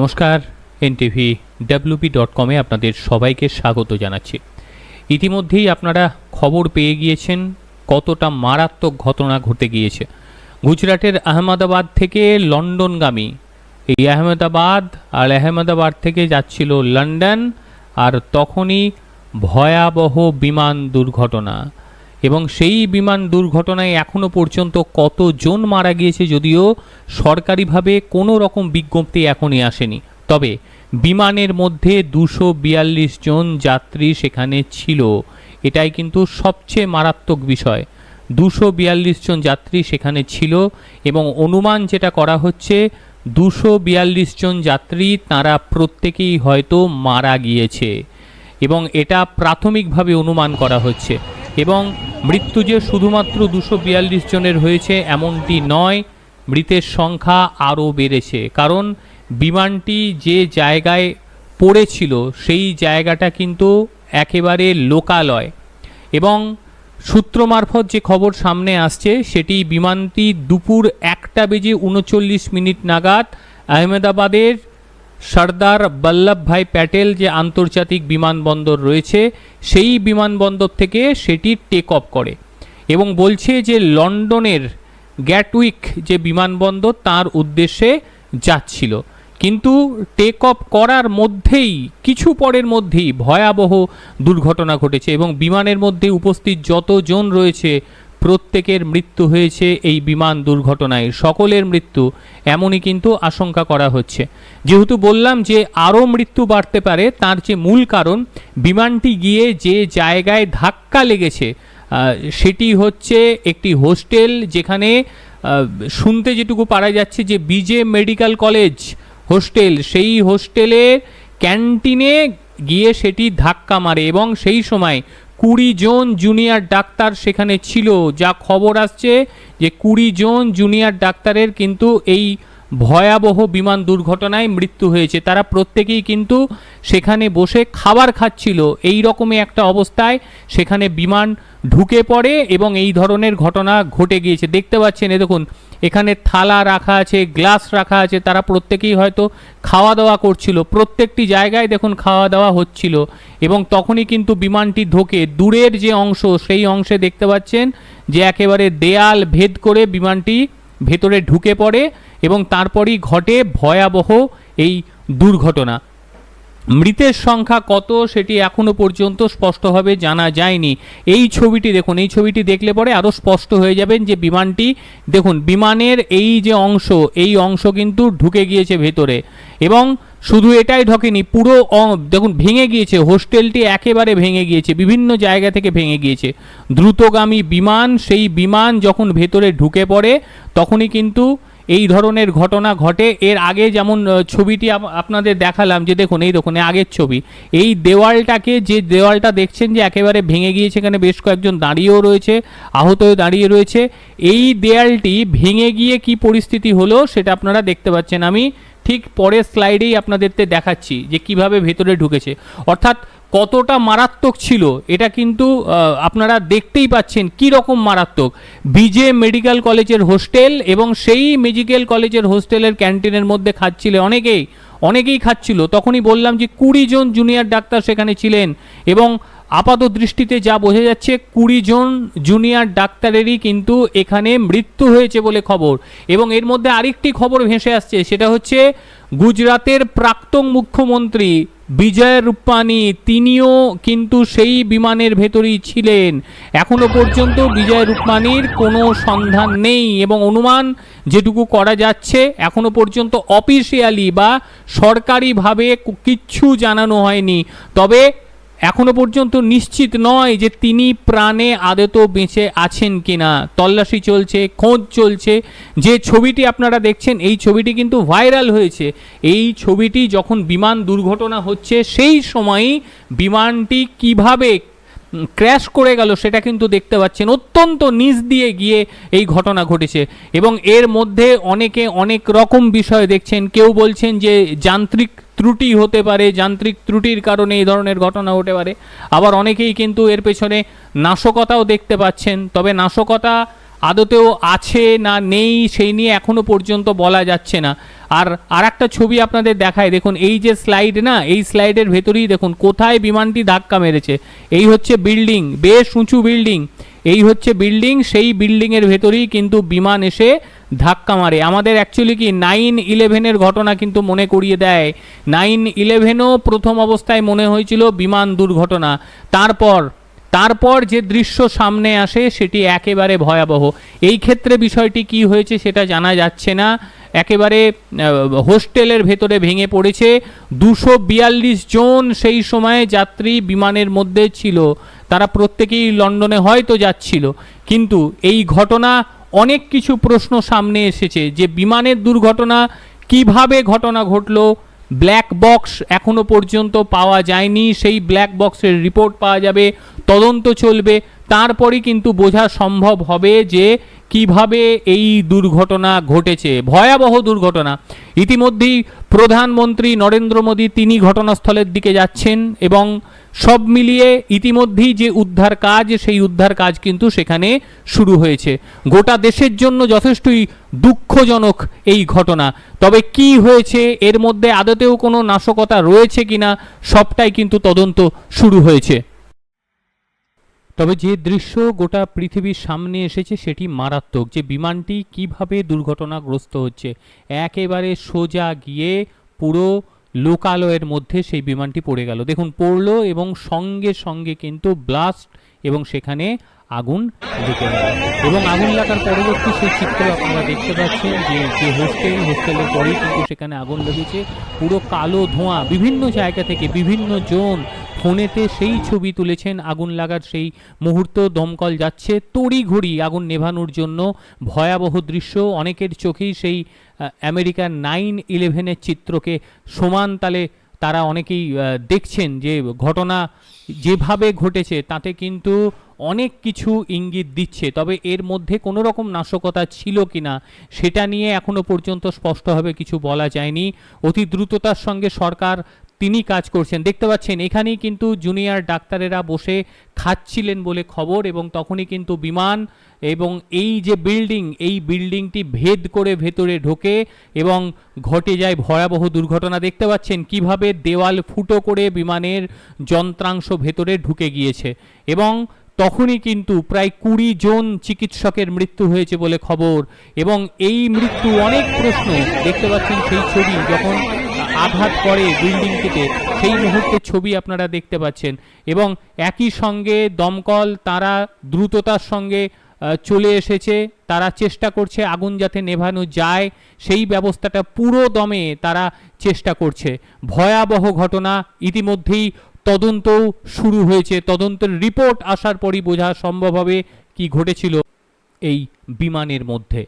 নমস্কার, NTV WP dot কমে আপনাদের সবাইকে স্বাগত জানাচ্ছি। ইতিমধ্যেই আপনারা খবর পেয়ে গিয়েছেন কতটা মারাত্মক ঘটনা ঘটে গিয়েছে। গুজরাটের আহমেদাবাদ থেকে লন্ডনগামী। এই আহমেদাবাদ আর আহমেদাবাদ থেকে যাচ্ছিল লন্ডন আর তখনই ভয়াবহ বিমান দুর্ঘটনা। এবং সেই বিমান দুর্ঘটনায় এখনও পর্যন্ত কতজন মারা গিয়েছে যদিও সরকারিভাবে কোনো রকম বিজ্ঞপ্তি এখনই আসেনি। তবে বিমানের মধ্যে দুশো বিয়াল্লিশ জন যাত্রী সেখানে ছিল। এটাই কিন্তু সবচেয়ে মারাত্মক বিষয়। দুশো বিয়াল্লিশ জন যাত্রী সেখানে ছিল এবং অনুমান যেটা করা হচ্ছে, দুশো বিয়াল্লিশ জন যাত্রী তারা প্রত্যেকেই হয়তো মারা গিয়েছে। এবং এটা প্রাথমিকভাবে অনুমান করা হচ্ছে। এবং মৃত্যু যে শুধুমাত্র দুশো বিয়াল্লিশ জনের হয়েছে, এমনটি নয়, মৃতের সংখ্যা আরও বেড়েছে। কারণ বিমানটি যে জায়গায় পড়েছিল, সেই জায়গাটা কিন্তু একেবারে লোকালয়। এবং সূত্র মারফত যে খবর সামনে আসছে, সেটি বিমানটি দুপুর একটা বেজে উনচল্লিশ মিনিট নাগাদ আহমেদাবাদের সর্দার বল্লভভাই প্যাটেল যে আন্তর্জাতিক বিমানবন্দর রয়েছে, সেই বিমানবন্দর থেকে সেটি টেক অফ করে এবং বলছে যে লন্ডনের গ্যাটউইক যে বিমানবন্দর, তার উদ্দেশ্যে যাচ্ছিল। কিন্তু টেক অফ করার মধ্যেই, কিছু পরের মধ্যেই ভয়াবহ দুর্ঘটনা ঘটেছে এবং বিমানের মধ্যে উপস্থিত যতজন রয়েছে প্রত্যেকের মৃত্যু হয়েছে এই বিমান দুর্ঘটনায়। সকলের মৃত্যু, এমনই কিন্তু আশঙ্কা করা হচ্ছে। যেহেতু বললাম যে আরও মৃত্যু বাড়তে পারে, তার যে মূল কারণ, বিমানটি গিয়ে যে জায়গায় ধাক্কা লেগেছে সেটি হচ্ছে একটি হোস্টেল যেখানে শুনতে যেটুকু পারা যাচ্ছে যে বিজে মেডিকেল কলেজ হোস্টেল, সেই হোস্টেলের ক্যান্টিনে গিয়ে সেটি ধাক্কা মারে এবং সেই সময় কুড়ি জন জুনিয়র ডাক্তার সেখানে ছিল। যা খবর আসছে যে কুড়ি জন জুনিয়র ডাক্তারের কিন্তু এই ভয়াবহ বিমান দুর্ঘটনায় মৃত্যু হয়েছে। তারা প্রত্যেকেই কিন্তু সেখানে বসে খাবার খাচ্ছিল। এই রকমই একটা অবস্থায় সেখানে বিমান ঢুকে পড়ে এবং এই ধরনের ঘটনা ঘটে গিয়েছে। দেখতে পাচ্ছেন, এ দেখুন এখানে থালা রাখা আছে, গ্লাস রাখা আছে, তারা প্রত্যেকেই হয়তো খাওয়া দাওয়া করছিল। প্রত্যেকটি জায়গায় দেখুন খাওয়া দাওয়া হচ্ছিল এবং তখনই কিন্তু বিমানটি ঢোকে। দূরের যে অংশ, সেই অংশে দেখতে পাচ্ছেন যে একেবারে দেয়াল ভেদ করে বিমানটি ভেতরে ঢুকে পড়ে এবং তারপরই ঘটে ভয়াবহ এই দুর্ঘটনা। মৃতের সংখ্যা কত সেটি এখনও পর্যন্ত স্পষ্টভাবে জানা যায়নি। এই ছবিটি দেখুন, এই ছবিটি দেখলে পরে আরও স্পষ্ট হয়ে যাবেন যে বিমানটি, দেখুন, বিমানের এই যে অংশ, এই অংশ কিন্তু ঢুকে গিয়েছে ভেতরে। এবং শুধু এটাই ঢকেনি, পুরো দেখুন, ভেঙে গিয়েছে, হোস্টেলটি একেবারে ভেঙে গিয়েছে, বিভিন্ন জায়গা থেকে ভেঙে গিয়েছে। দ্রুতগামী বিমান, সেই বিমান যখন ভেতরে ঢুকে পড়ে, তখনই কিন্তু এই ধরনের ঘটনা ঘটে। এর আগে যেমন ছবিটি আপ- আপনাদের দেখালাম, যে দেখুন, এই দেখুন আগের ছবি। এই দেওয়ালটাকে, যে দেওয়ালটা দেখছেন যে একেবারে ভেঙে গিয়েছে, এখানে বেশ কয়েকজন দাঁড়িয়েও রয়েছে আহত হয়ে দাঁড়িয়ে রয়েছে। এই দেয়ালটি ভেঙে গিয়ে কি পরিস্থিতি হলো, সেটা আপনারা দেখতে পাচ্ছেন। আমি ঠিক পরের স্লাইডেই আপনাদেরকে দেখাচ্ছি, যে কীভাবে ভেতরে ঢুকেছে। অর্থাৎ কতটা মারাত্মক ছিল এটা কিন্তু আপনারা দেখতেই পাচ্ছেন কি রকম মারাত্মক। বিজে মেডিকেল কলেজের হোস্টেল এবং সেই মেডিকেল কলেজের হোস্টেলের ক্যান্টিনের মধ্যে খাচ্ছিল অনেকেই অনেকেই খাচ্ছিল। তখনই বললাম যে কুড়ি জন জুনিয়র ডাক্তার সেখানে ছিলেন এবং আপাত দৃষ্টিতে যা বোঝা যাচ্ছে, কুড়ি জন জুনিয়র ডাক্তারেরই কিন্তু এখানে মৃত্যু হয়েছে বলে খবর। এবং এর মধ্যে আরেকটি খবর ভেসে আসছে, সেটা হচ্ছে গুজরাতের প্রাক্তন মুখ্যমন্ত্রী বিজয় রূপানি তিনিও কিন্তু সেই বিমানের ভেতরেই ছিলেন। এখনও পর্যন্ত বিজয় রূপানির কোনো সন্ধান নেই এবং অনুমান যেটুকু করা যাচ্ছে এখনও পর্যন্ত অফিসিয়ালি বা সরকারিভাবে কিচ্ছু জানানো হয়নি। তবে এখনও পর্যন্ত নিশ্চিত নয় যে তিনি প্রাণে আদত বেঁচে আছেন কি না তল্লাশি চলছে, খোঁজ চলছে। যে ছবিটি আপনারা দেখছেন, এই ছবিটি কিন্তু ভাইরাল হয়েছে। এই ছবিটি যখন বিমান দুর্ঘটনা হচ্ছে, সেই সময়ই বিমানটি কীভাবে ক্র্যাশ করে গেল, সেটা কিন্তু দেখতে পাচ্ছেন। অত্যন্ত নিচ দিয়ে গিয়ে এই ঘটনা ঘটেছে। এবং এর মধ্যে অনেকে অনেক রকম বিষয় দেখছেন। কেউ বলছেন যে যান্ত্রিক ত্রুটি হতে পারে, যান্ত্রিক ত্রুটির কারণে এই ধরনের ঘটনা হতে পারে। আবার অনেকেই কিন্তু এর পেছনে নাশকতাও দেখতে পাচ্ছেন। তবে নাশকতা আদতেও আছে না নেই সেই নিয়ে এখনও পর্যন্ত বলা যাচ্ছে না। আর আর একটা ছবি আপনাদের দেখায়, দেখুন এই যে স্লাইড না, এই স্লাইডের ভেতরেই দেখুন কোথায় বিমানটি ধাক্কা মেরেছে। এই হচ্ছে বিল্ডিং বেশ উঁচু বিল্ডিং এই হচ্ছে বিল্ডিং সেই বিল্ডিংয়ের ভেতরেই কিন্তু বিমান এসে ধাক্কা মারে। আমাদের অ্যাকচুয়ালি কি নাইন ইলেভেনের ঘটনা কিন্তু মনে করিয়ে দেয়। নাইন ইলেভেনও প্রথম অবস্থায় মনে হয়েছিল বিমান দুর্ঘটনা। তারপর তারপর যে দৃশ্য সামনে আসে সেটি একেবারে ভয়াবহ। এই ক্ষেত্রে বিষয়টি কি হয়েছে সেটা জানা যাচ্ছে না। একেবারে হোস্টেলের ভেতরে ভেঙে পড়েছে। দুশো বিয়াল্লিশ জন সেই সময়ে যাত্রী বিমানের মধ্যে ছিল। তারা প্রত্যেকেই লন্ডনে হয়তো যাচ্ছিল। কিন্তু এই ঘটনা, অনেক কিছু প্রশ্ন সামনে এসেছে যে বিমানের দুর্ঘটনা কীভাবে ঘটনা ঘটলো ব্ল্যাক বক্স এখনও পর্যন্ত পাওয়া যায়নি। সেই ব্ল্যাক বক্সের রিপোর্ট পাওয়া যাবে, তদন্ত চলবে। তারপরই কিন্তু বোঝা সম্ভব হবে যে কীভাবে এই দুর্ঘটনা ঘটেছে? ভয়াবহ দুর্ঘটনা। ইতিমধ্যেই প্রধানমন্ত্রী নরেন্দ্র মোদী তিনি ঘটনাস্থলের দিকে যাচ্ছেন এবং সব মিলিয়ে ইতিমধ্যেই যে উদ্ধার কাজ, সেই উদ্ধার কাজ কিন্তু সেখানে শুরু হয়েছে। গোটা দেশের জন্য যথেষ্টই দুঃখজনক এই ঘটনা। তবে কি হয়েছে, এর মধ্যে আদতেও কোনো নাশকতা রয়েছে কিনা, সবটাই কিন্তু তদন্ত শুরু হয়েছে। তবে যে দৃশ্য গোটা পৃথিবীর সামনে এসেছে সেটি মারাত্মক। যে বিমানটি কীভাবে দুর্ঘটনাগ্রস্ত হচ্ছে, একেবারে সোজা গিয়ে পুরো লোকালয়ের মধ্যে সেই বিমানটি পড়ে গেল। দেখুন, পড়ল এবং সঙ্গে সঙ্গে কিন্তু ব্লাস্ট এবং সেখানে আগুন লেগে গেল। এবং আগুন লাগার পরবর্তী সেই চিত্র আপনারা দেখতে পাচ্ছেন যে যে হোস্টেল হোস্টেলের পরেই কিন্তু সেখানে আগুন লেগেছে। পুরো কালো ধোঁয়া বিভিন্ন জায়গা থেকে বিভিন্ন জন ফোনেতে সেই ছবি তুলেছেন, আগুন লাগার সেই মুহূর্ত, দমকল যাচ্ছে, তড়িঘড়ি আগুন নেভানোর জন্য ভয়াবহ দৃশ্য। অনেকের চোখেই সেই আমেরিকার নাইন ইলেভেনের চিত্রকে সমান তালে তারা অনেকেই দেখছেন যে ঘটনা যেভাবে ঘটেছে, তাতে কিন্তু অনেক কিছু ইঙ্গিত দিচ্ছে। তবে এর মধ্যে কোনো রকম নাশকতা ছিল কিনা, সেটা নিয়ে এখনও পর্যন্ত স্পষ্টভাবে কিছু বলা যায়নি। অতি দ্রুততার সঙ্গে সরকার তিনি কাজ করছেন। দেখতে পাচ্ছেন, এখানেই কিন্তু জুনিয়র ডাক্তারেরা বসে খাচ্ছিলেন বলে খবর এবং তখনই কিন্তু বিমান এবং এই যে বিল্ডিং এই বিল্ডিংটি ভেদ করে ভেতরে ঢোকে এবং ঘটে যায় ভয়াবহ দুর্ঘটনা। দেখতে পাচ্ছেন কীভাবে দেওয়াল ফুটো করে বিমানের যন্ত্রাংশ ভেতরে ঢুকে গিয়েছে এবং তখনই কিন্তু প্রায় কুড়ি জন চিকিৎসকের মৃত্যু হয়েছে বলে খবর এবং এই মৃত্যু অনেক প্রশ্ন দেখতে পাচ্ছেন সেই ছবি যখন আঘাত করে বিল্ডিংটিতে সেই মুহূর্তের ছবি আপনারা দেখতে পাচ্ছেন এবং একই সঙ্গে দমকল, তারা দ্রুততার সঙ্গে চলে এসেছে, তারা চেষ্টা করছে আগুন যাতে নেভানো যায়, সেই ব্যবস্থাটা পুরো দমে তারা চেষ্টা করছে। ভয়াবহ ঘটনা ইতিমধ্যেই তদন্তও শুরু হয়েছে। তদন্তের রিপোর্ট আসার পরই বোঝা সম্ভব হবে কি ঘটেছিল এই বিমানের মধ্যে।